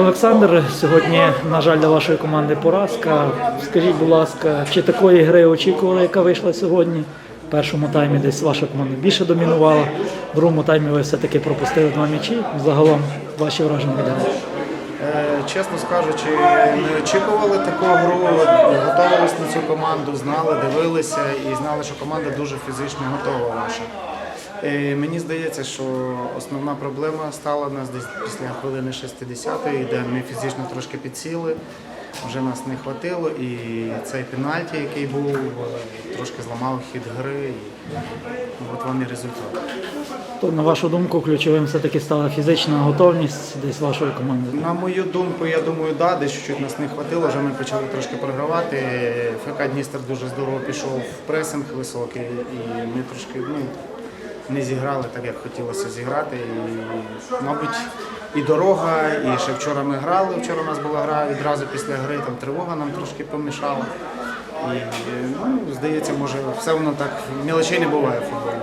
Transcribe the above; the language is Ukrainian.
Олександр, сьогодні, на жаль, для вашої команди поразка. Скажіть, будь ласка, чи такої гри очікували, яка вийшла сьогодні? В першому таймі десь ваша команда більше домінувала, в другому таймі ви все-таки пропустили два м'ячі. Загалом ваші враження від. Е, Чесно скажучи, не очікували таку гру, готувалися на цю команду, знали, дивилися і знали, що команда дуже фізично готова наша. Е, Мені здається, що основна проблема стала у нас десь після хвилини 60-ї, де ми фізично трошки підсіли, вже нас не хватило, і цей пенальті, який був, трошки зламав хід гри. І от вам і результат. То, на вашу думку, ключовим все-таки стала фізична готовність десь вашої команди. На мою думку, я думаю, да, десь чуть нас не хватило, вже ми почали трошки програвати. ФК Дністер дуже здорово пішов в пресинг високий, і ми трошки ну, не зіграли так, як хотілося зіграти. І, мабуть, і дорога, і ще вчора ми грали. Вчора у нас була гра відразу після гри, там тривога нам трошки помішала. І ну, здається, може, все воно так мілочей не буває в футболі.